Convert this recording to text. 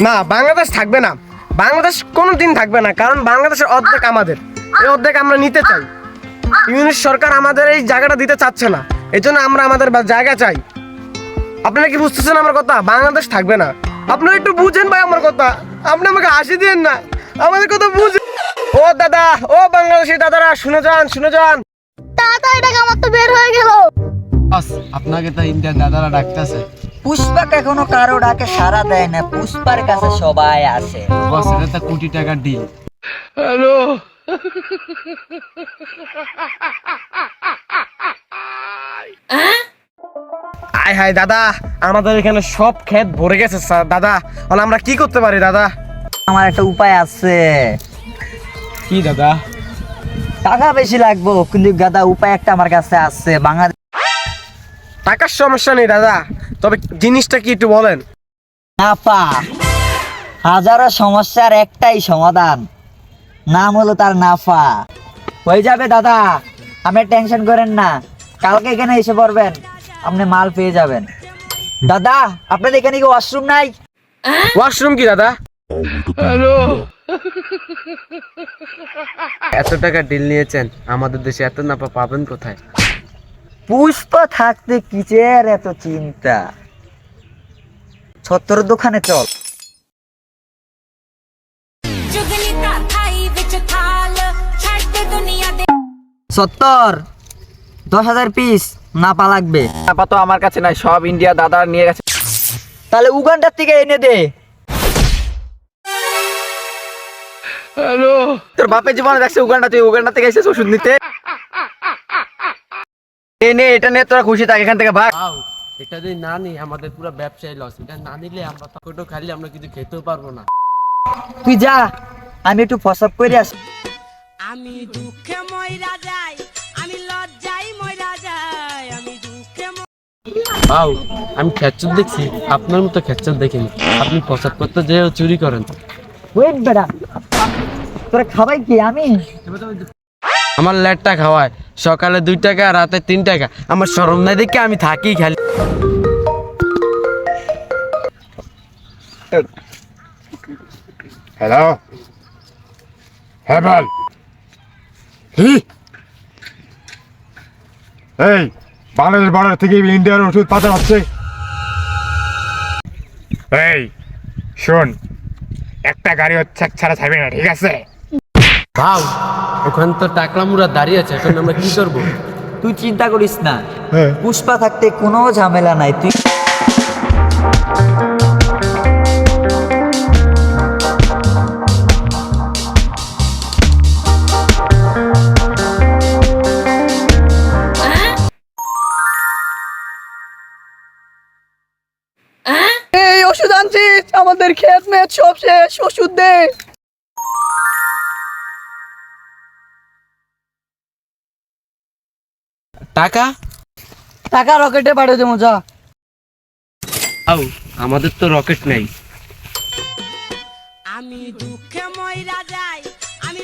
না বাংলাদেশ থাকবে না। বাংলাদেশ কোনো দিন থাকবে না কারণ বাংলাদেশের অর্ধেক আমাদের। এই অর্ধেক আমরা নিতে চাই। ইউনিট সরকার আমাদের এই জায়গাটা দিতে চাচ্ছে না। এই জন্য আমরা আমাদের জায়গা চাই। আপনারা কি বুঝতেছেন আমার কথা? বাংলাদেশ থাকবে না। আপনারা একটু বুঝেন ভাই আমার কথা। আপনি আমাকে হাসি দিন না। আমাদের কথা বুঝেন ও দাদা ও বাংলাদেশি দাদারা শুনে যান শুনে যান। তাড়াতাড়ি টাকা আমার তো বের হয়ে গেল। বস আপনাকে তো ইন্ডিয়ান দাদারা ডাকতেছে। পুষ্পাক এখনও কারও ডাকে সারা দেয় না পুষ্পার কাছে সবাই আসে। বস এটা তো কোটি টাকার ডিল আয় হায় দাদা আমাদের এখানে সব ক্ষেত ভরে গেছে স্যার। দাদা তাহলে আমরা কি করতে পারি দাদা? আমার একটা উপায় আছে। কি দাদা? টাকা বেশি লাগবো কিন্তু দাদা উপায় একটা আমার কাছে আছে। বাংলাদেশ টাকার সমস্যা নেই দাদা। তবে জিনিসটা কি একটু বলেন? নাপা হাজারো সমস্যার একটাই সমাধান। নাম হলো তার নাফা। হয়ে যাবে দাদা আপনি টেনশন করেন না। কালকে এখানে এসে পড়বেন আপনি মাল পেয়ে যাবেন। দাদা আপনাদের এখানে কি ওয়াশরুম নাই? ওয়াশরুম কি দাদা? হ্যালো। এত টাকা ডিল নিয়েছেন আমাদের দেশে এত নাপা পাবেন কোথায়? পুষ্পা থাকতে কিচের এত চিন্তা? ছত্তর দোকানে চল। সত্তর দশ হাজার পিস নাপা লাগবে। নাপা তো আমার কাছে নাই সব ইন্ডিয়া দাদা নিয়ে গেছে। তাহলে উগান্ডার থেকে এনে দে। হ্যালো তোর বাপের জীবনে দেখছে উগান্ডা তুই উগান্ডা থেকে এসেছ ওষুধ নিতে? এ নে এটা নিয়ে তোরা খুশি থাক এখান থেকে ভাগ। এটা যদি না নিই আমাদের পুরো ব্যবসায় লস এটা না নিলে আমরা ছোটো খালি আমরা কিছু খেতেও পারব না। তুই যা আমি একটু ফসব করে আসি। আমি দুঃখে ময়রা যাই আমি লজ্জাই ময়রা যাই আমি দুঃখে আও আমি খেচ্চর দেখছি আপনার মতো খেচ্চর দেখিনি। আপনি প্রসাদ করতে যেও চুরি করেন। ওয়েট বেড়া তোরা খাবাই কি আমি আমার লেটটা খাওয়ায়। সকালে দুই টাকা রাতে তিন টাকা। আমার সরম নাই দেখে আমি থাকি খালি। হ্যালো হ্যাঁ বল এই বাংলাদেশ বর্ডার থেকে ইন্ডিয়ার ওষুধ পাতা হচ্ছে। এই শোন একটা গাড়ি হচ্ছে ছাড়া ছাড়বে না ঠিক আছে? ভাও ওখানে তো টাকলা মুড়া দাঁড়িয়ে আছে এখন আমরা কি করব? তুই চিন্তা করিস না। হ্যাঁ। পুষ্পা থাকতে কোনো ঝামেলা নাই তুই এই ওষুধ আনছিস? আমাদের খেত মেত সব শেষ ওষুধ দে। টাকা? টাকা রকেটে পাঠিয়ে দেবো যা। আও আমাদের তো রকেট নাই। আমি দুঃখে ময়রা যাই আমি